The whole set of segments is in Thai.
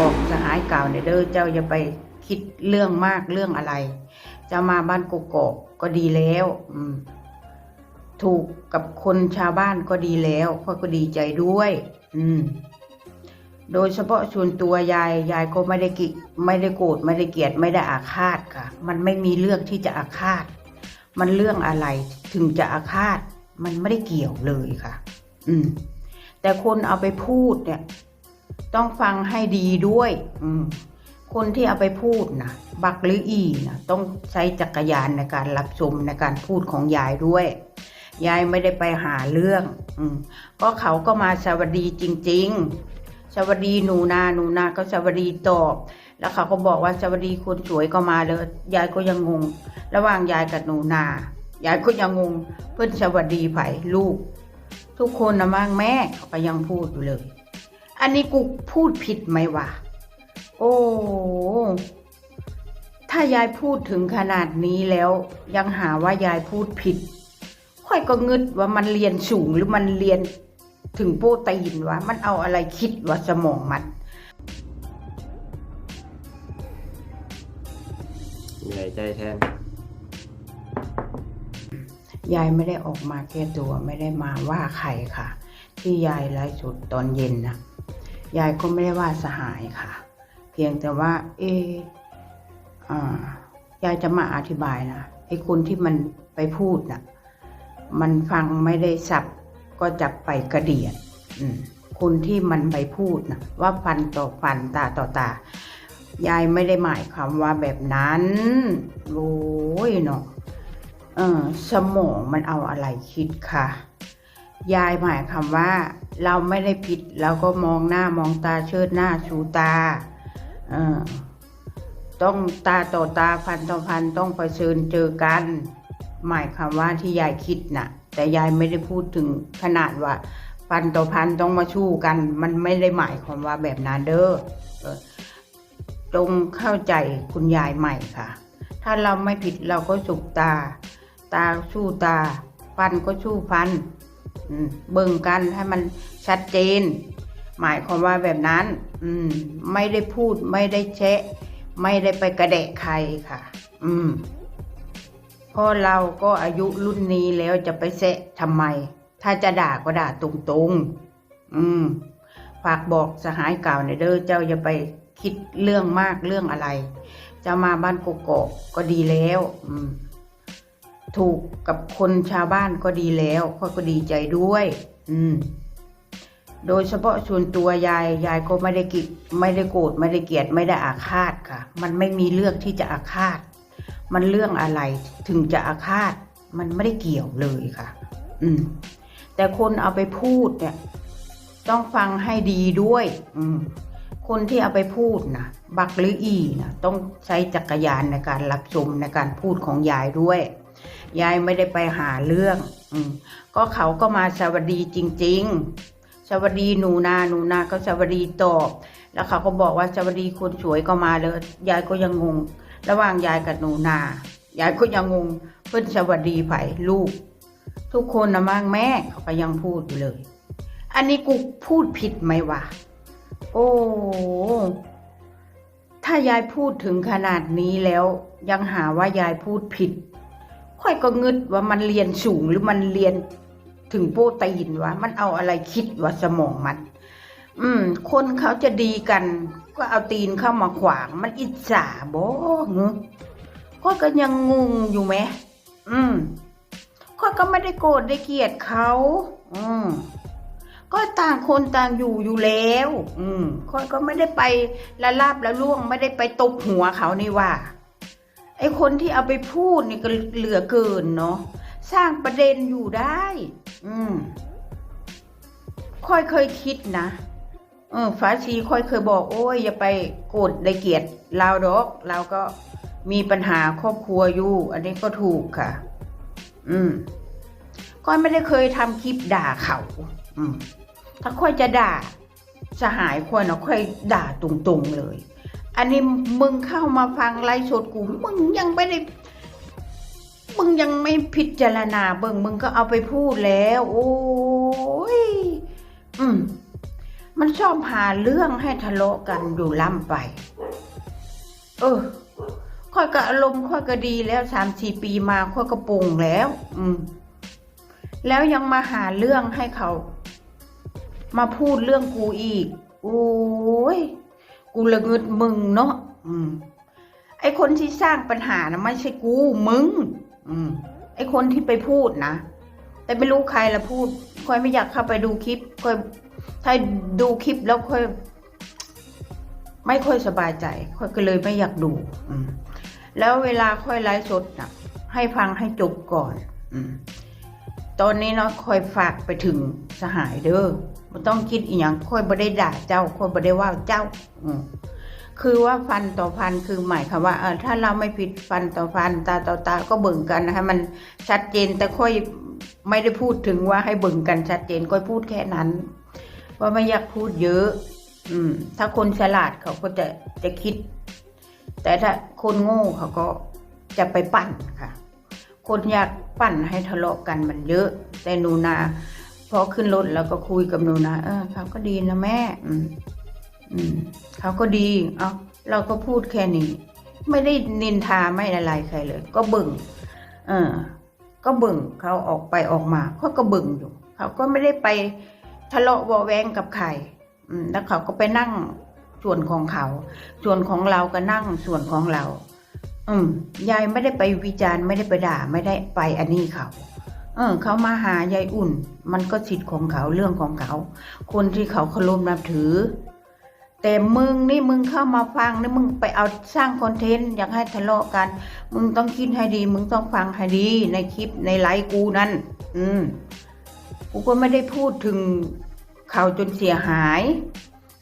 บอกสหายเก่าเนี่ยเด้อเจ้าอย่าไปคิดเรื่องมากเรื่องอะไร จะมาบ้านกกอกก็ดีแล้วอืมถูกกับคนชาวบ้านก็ดีแล้วพ่อก็ดีใจด้วย อืม โดยเฉพาะส่วนตัวยายยายก็ไม่ได้กิไม่ได้โกรธไม่ได้เกลียดไม่ได้อาฆาตค่ะ มันไม่มีเรื่องที่จะอาฆาต มันเรื่องอะไรถึงจะอาฆาต มันไม่ได้เกี่ยวเลยค่ะ อืม แต่คนเอาไปพูดเนี่ย ต้องฟังให้ดีด้วย อืมคนที่เอาไปพูดนะบักหรืออีนะต้องใช้จักรยานในการรับชมในการพูดของยายด้วย ยายไม่ได้ไปหาเรื่อง อืมก็เขาก็มาสวัสดีจริง ๆ สวัสดีหนูนาหนูนาก็สวัสดีตอบ แล้วเขาก็บอกว่าสวัสดีคนสวยก็มาเลยยายก็ยังงง ระหว่างยายกับหนูนายายก็ยังงงเพื่อนสวัสดีไผ่ลูก ทุกคนนะมั่งแม่เขาก็ยังพูดอยู่เลย อันนี้กูพูดผิดไหมวะ โอ้ ถ้ายายพูดถึงขนาดนี้แล้ว ยังหาว่ายายพูดผิด ค่อยก็งึดว่ามันเรียนสูงหรือมันเรียนถึงโปรตีนวะ มันเอาอะไรคิดว่าสมองมันเหนื่อยใจแทน ยายไม่ได้ออกมาแก้ตัวไม่ได้มาว่าใครค่ะ ที่ยายไลฟ์สดตอนเย็นนะ ยายก็ไม่ได้ว่าสหายค่ะ เพียงแต่ว่า เออยายจะมาอธิบายนะไอ้คนที่มันไปพูดน่ะ มันฟังไม่ได้สับก็จับไปกระเดียดคนที่มันไปพูดนะว่าฟันต่อฟันตาต่อตายายไม่ได้หมายความว่าแบบนั้นโอ้ยเนาะเออสมองมันเอาอะไรคิดค่ะ ยายหมายคำว่า เราไม่ได้ผิดเราก็มองหน้ามองตาเชิดหน้าชูตาต้องตาต่อตาฟันต่อฟันต้องเผชิญเจอกัน หมายความว่าที่ยายคิดน่ะ แต่ยายไม่ได้พูดถึงขนาดว่าฟันต่อพันต้องมาชู้กัน มันไม่ได้หมายความว่าแบบนั้นเด้อจงเข้าใจคุณยายใหม่ค่ะ ถ้าเราไม่ผิดเราก็สุกตา ตาสู้ตา ฟันก็สู้ฟัน เบิ่งกันให้มันชัดเจน หมายความว่าแบบนั้น อืม ไม่ได้พูดไม่ได้แชะ ไม่ได้ไปกระแดะใครค่ะ อืมพราะเราก็อายุรุ่นนี้แล้วจะไปแซะทำไม ถ้าจะด่าก็ด่าตรงๆ อืม ฝากบอกสหายเก่าในเด้อเจ้าอย่าไปคิดเรื่องมากเรื่องอะไร จะมาบ้านกกอกก็ดีแล้ว อืม ถูกกับคนชาวบ้านก็ดีแล้วพ่อก็ดีใจด้วย อืม โดยเฉพาะส่วนตัวยายยายก็ไม่ได้กิไม่ได้โกรธไม่ได้เกลียดไม่ได้อาฆาตค่ะ มันไม่มีเรื่องที่จะอาฆาต มันเรื่องอะไรถึงจะอาฆาต มันไม่ได้เกี่ยวเลยค่ะ อืม แต่คนเอาไปพูดเนี่ย ต้องฟังให้ดีด้วย อืมคนที่เอาไปพูดนะบักหรืออีนะต้องใช้จักรยานในการรับชมในการพูดของยายด้วย ยายไม่ได้ไปหาเรื่อง อืมก็เขาก็มาสวัสดีจริง ๆ สวัสดีหนูนาหนูนาก็สวัสดีตอบแล้วเขาก็บอกว่าสวัสดีคนสวยก็มาเลยยายก็ยังงง ระหว่างยายกับหนูนายายก็ยังงงเพื่อนสวัสดีไผ่ลูก ทุกคนนะมั่งแม่เขาก็ยังพูดอยู่เลย อันนี้กูพูดผิดไหมวะโอ้ถ้ายายพูดถึงขนาดนี้แล้ว ยังหาว่ายายพูดผิด ค่อยก็งึดว่ามันเรียนสูงหรือมันเรียนถึงโปรตีนวะ มันเอาอะไรคิดว่าสมองมัน อืม คนเขาจะดีกัน ก็เอาตีนเข้ามาขวาง มันอิจฉาบ่เงืก็ก็ยังงงอยู่ไหมอืมข้อยก็ไม่ได้โกรธได้เกลียดเขา อืมก็ต่างคนต่างอยู่อยู่แล้ว อืมข้อยก็ไม่ได้ไปละลาบละล่วง ไม่ได้ไปตบหัวเขานี่ว่า ไอคนที่เอาไปพูดนี่ก็เหลือเกินเนาะสร้างประเด็นอยู่ได้ อืมค่อยเคยคิดนะเออฟ้าชีค่อยเคยบอกโอ้ยอย่าไปโกรธได้เกียดเราดอกเราก็มีปัญหาครอบครัวอยู่ อันนี้ก็ถูกค่ะ อืมก้อยไม่ได้เคยทำคลิปด่าเขา อืมถ้าค่อยจะด่าสหายค่อยเนาะค่อยด่าตรงๆเลย อันนี้มึงเข้ามาฟังไลฟ์สดกูมึงยังไม่ได้ มึงยังไม่พิจารณาเบิ่งมึงก็เอาไปพูดแล้ว โอ้ยอืมมันชอบหาเรื่องให้ทะเลาะกันอยู่ล่ำไป เออค่อยก็อารมณ์ค่อยก็ดีแล้วสามสี่ปีมาค่อยก็ปรุงแล้ว อืม แล้วยังมาหาเรื่องให้เขา มาพูดเรื่องกูอีก โอ้ย กูละเงิดมึงเนาะอืม ไอคนที่สร้างปัญหานะไม่ใช่กูมึง อืม ไอคนที่ไปพูดนะแต่ไม่รู้ใครละพูดค่อยไม่อยากเข้าไปดูคลิปค่อยถ้าดูคลิปแล้วค่อย ไม่ค่อยสบายใจค่อยก็เลยไม่อยากดูอืมแล้วเวลาค่อยไลฟ์สดนะให้ฟังให้จบก่อนอืมตอนนี้เนาะค่อยฝากไปถึงสหายเด้อ ไม่ต้องคิดอีหยังค่อยบ่ได้ด่าเจ้าค่อยบ่ได้ว่าเจ้า อืมคือว่าฟันต่อฟันคือหมายความว่าเออถ้าเราไม่ผิดฟันต่อฟันตาต่อตาก็เบิ่งกันให้มันชัดเจนแต่ค่อยไม่ได้พูดถึงว่าให้เบิ่งกันชัดเจนค่อยพูดแค่นั้น ว่าไม่อยากพูดเยอะ อืม ถ้าคนฉลาดเขาก็จะจะคิด แต่ถ้าคนโง่เขาก็จะไปปั่นค่ะ คนอยากปั่นให้ทะเลาะกันมันเยอะ แต่นูนา พอขึ้นรถแล้วก็คุยกับหนูนาเออเขาก็ดีนะแม่ อืม อืมเขาก็ดี เอาเราก็พูดแค่นี้ ไม่ได้นินทาไม่อะไรใครเลย ก็บิ่ง เออ ก็บิ่งเขาออกไปออกมาเขาก็บิ่งอยู่ เขาก็ไม่ได้ไปทะเลาะวอแวงกับใครอืมแล้วเขาก็ไปนั่งส่วนของเขา ส่วนของเราก็นั่งส่วนของเรา อืมยายไม่ได้ไปวิจารณ์ไม่ได้ไปด่าไม่ได้ไปอันนี้เขา ออเขามาหายายอุ่น มันก็สิทธิ์ของเขาเรื่องของเขา คนที่เขาเคารพนับถือ แต่มึงนี่มึงเข้ามาฟังนี่มึงไปเอาสร้างคอนเทนต์อยากให้ทะเลาะกัน มึงต้องคิดให้ดี มึงต้องฟังให้ดีในคลิปในไลฟ์กูนั่นอืมกูก็ไม่ได้พูดถึงเขาจนเสียหาย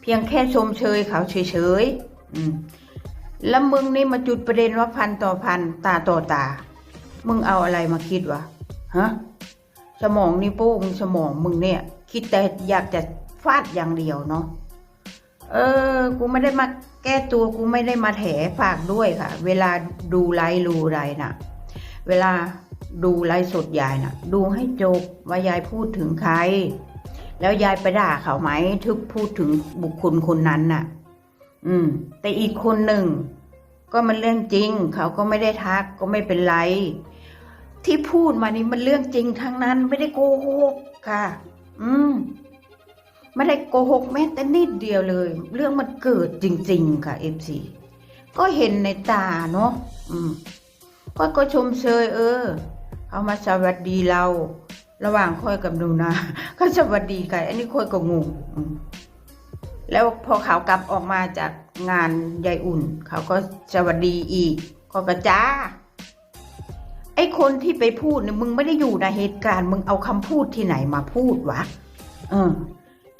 เพียงแค่ชมเชยเขาเฉยๆอืมแล้วมึงนี่มาจุดประเด็นว่าพันต่อพันตาต่อตา มึงเอาอะไรมาคิดวะฮะ สมองนี่โป้งสมองมึงเนี่ย คิดแต่อยากจะฟาดอย่างเดียวเนาะเออ กูไม่ได้มาแก้ตัวกูไม่ได้มาแถฝากด้วยค่ะ เวลาดูไลฟ์ดูไรน่ะ เวลาดูไลฟ์สดยายน่ะ ดูให้จบว่ายายพูดถึงใคร แล้วยายไปด่าเขาไหมทึกพูดถึงบุคคลคนนั้นน่ะ อืม แต่อีกคนหนึ่ง ก็มันเรื่องจริง เขาก็ไม่ได้ทักก็ไม่เป็นไร ที่พูดมานี่มันเรื่องจริงทั้งนั้น ไม่ได้โกหกค่ะ อืมไม่ได้โกหกแม้แต่นิดเดียวเลย เรื่องมันเกิดจริง ๆ ค่ะเอฟซีก็เห็นในตาเนาะอืมก็ก็ชมเชยเออเขามาสวัสดีเรา ระหว่างค่อยกับหนูนาก็สวัสดีกันอันนี้ค่อยก็งงแล้วพอเขากลับออกมาจากงานยายอุ่น เขาก็สวัสดีอีกก็กระจ้า ไอ้คนที่ไปพูดเนี่ยมึงไม่ได้อยู่ในเหตุการณ์ มึงเอาคำพูดที่ไหนมาพูดวะเออ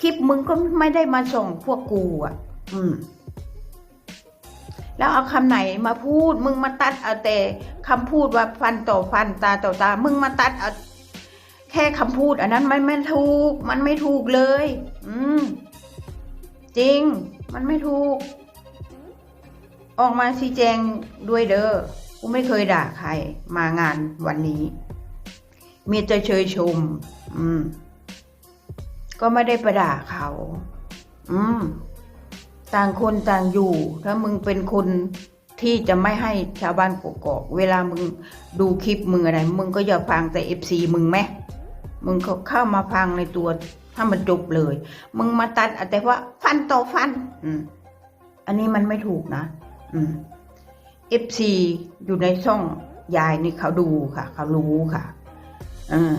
คลิปมึงก็ไม่ได้มาส่งพวกกูอะ อืม แล้วเอาคำไหนมาพูด มึงมาตัดเอาแต่คำพูดว่าฟันต่อฟันตาต่อตา มึงมาตัดเอาแค่คำพูด อันนั้นมันไม่ถูก มันไม่ถูกเลย อืม จริง มันไม่ถูก ออกมาชี้แจงด้วยเด้อ กูไม่เคยด่าใครมางานวันนี้ มีแต่เชยชม อืม ก็ไม่ได้ประด่าเขา อืม ต่างคนต่างอยู่ ถ้ามึงเป็นคนที่จะไม่ให้ชาวบ้านกกอก เวลามึงดูคลิปมึงอะไร มึงก็อย่าฟังแต่เอฟซีมึงไหมมึงก็เข้ามาฟังในตัวถ้ามันจบเลย มึงมาตัดแต่ว่าฟันต่อฟัน อืม อันนี้มันไม่ถูกนะ อืม เอฟซีอยู่ในช่องยายนี่เขาดูค่ะ เขารู้ค่ะเออ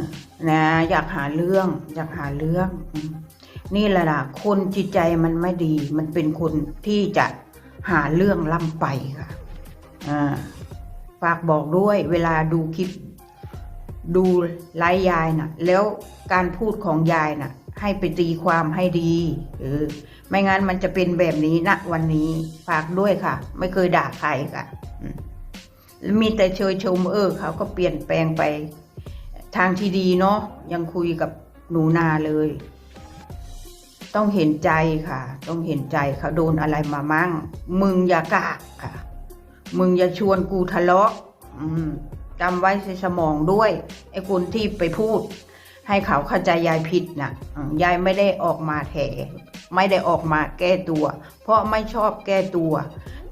นะ อยากหาเรื่อง อยากหาเรื่อง นี่แหละล่ะ คนจิตใจมันไม่ดี มันเป็นคนที่จะหาเรื่องล่ำไปค่ะอ่าฝากบอกด้วย เวลาดูคลิป ดูไลฟ์ยายน่ะ แล้วการพูดของยายน่ะ ให้ไปตีความให้ดีเออไม่งั้นมันจะเป็นแบบนี้ณวันนี้ฝากด้วยค่ะ ไม่เคยด่าใครค่ะ มีแต่เชยชมเออเขาก็เปลี่ยนแปลงไปทางที่ดีเนาะยังคุยกับหนูนาเลย ต้องเห็นใจค่ะ ต้องเห็นใจเขาโดนอะไรมามั่ง มึงอย่ากากค่ะ มึงอย่าชวนกูทะเลาะจำไว้ในสมองด้วยไอ้คนที่ไปพูด ให้เขาเข้าใจยายผิดน่ะยายไม่ได้ออกมาแถไม่ได้ออกมาแก้ตัว เพราะไม่ชอบแก้ตัว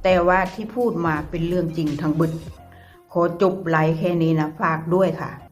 แต่ว่าที่พูดมาเป็นเรื่องจริงทั้งบึด ขอจบไลฟ์แค่นี้นะ ฝากด้วยค่ะ